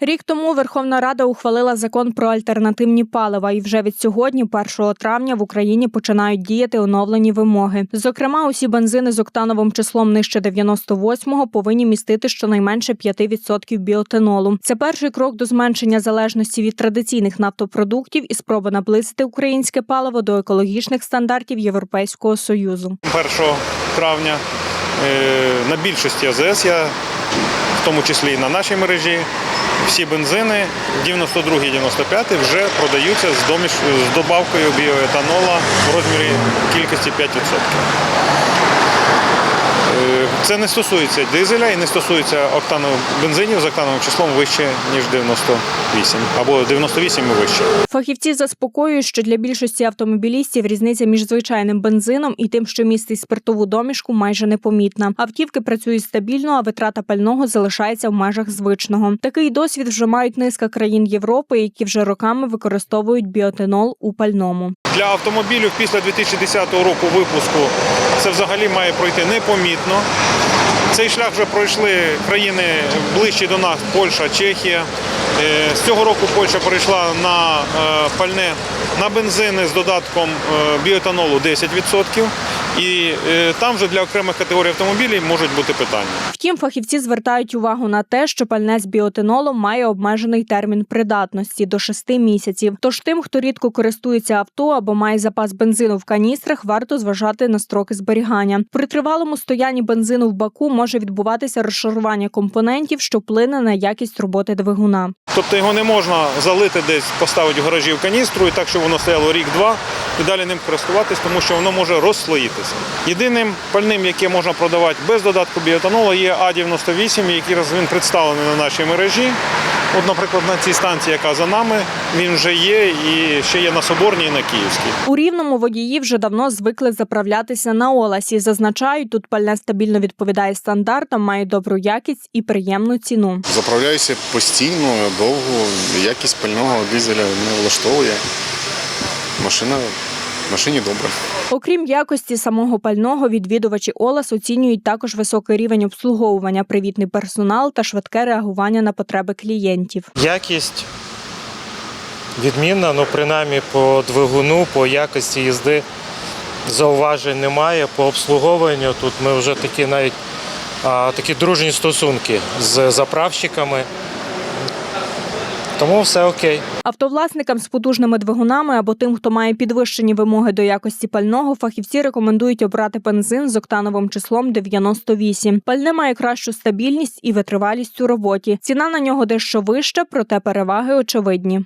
Рік тому Верховна Рада ухвалила закон про альтернативні палива, і вже від сьогодні, 1 травня, в Україні починають діяти оновлені вимоги. Зокрема, усі бензини з октановим числом нижче 98-го повинні містити щонайменше 5% біотенолу. Це перший крок до зменшення залежності від традиційних нафтопродуктів і спроба наблизити українське паливо до екологічних стандартів Європейського союзу. 1 травня е, на більшості АЗС, я, в тому числі і на нашій мережі, всі бензини 92-95 вже продаються з, доміш... з добавкою біоетанола в розмірі кількості 5%. Це не стосується дизеля і не стосується октанових бензинів з октановим числом вище, ніж 98 або 98 і вище. Фахівці заспокоюють, що для більшості автомобілістів різниця між звичайним бензином і тим, що містить спиртову домішку, майже непомітна. Автівки працюють стабільно, а витрата пального залишається в межах звичного. Такий досвід вже мають низка країн Європи, які вже роками використовують біотенол у пальному. Для автомобілів після 2010 року випуску це взагалі має пройти непомітно. Цей шлях вже пройшли країни ближчі до нас Польща, Чехія. Е, З цього року Польща перейшла на е, пальне на бензини з додатком е, біоетанолу 10%. І е, там вже для окремих категорій автомобілів можуть бути питання. Втім, фахівці звертають увагу на те, що пальне з біотенолом має обмежений термін придатності до 6 місяців. Тож тим, хто рідко користується авто або має запас бензину в каністрах, варто зважати на строки зберігання. При тривалому стоянні бензину в баку може відбуватися розшарування компонентів, що вплине на якість роботи двигуна. Тобто його не можна залити десь, поставити в гаражі в каністру і так, щоб воно стояло рік-два і далі ним користуватись, тому що воно може розслоїтися. Єдиним пальним, яке можна продавати без додатку біотанолу, є А98, який раз він представлений на нашій мережі. От, наприклад, на цій станції, яка за нами, він вже є і ще є на Соборній і на Київській. У рівному водії вже давно звикли заправлятися на Оласі. Зазначають, тут пальне стабільно відповідає стандартам, має добру якість і приємну ціну. Заправляюся постійно, довго. Якість пального дизеля не влаштовує. Машина машині добре. Окрім якості самого пального, відвідувачі Олас оцінюють також високий рівень обслуговування, привітний персонал та швидке реагування на потреби клієнтів. Якість відмінна, ну принаймні по двигуну, по якості їзди зауважень немає. По обслуговуванню тут ми вже такі навіть а, такі дружні стосунки з заправщиками. Тому все окей. Автовласникам з потужними двигунами або тим, хто має підвищені вимоги до якості пального, фахівці рекомендують обрати бензин з октановим числом 98. Пальне має кращу стабільність і витривалість у роботі. Ціна на нього дещо вища, проте переваги очевидні.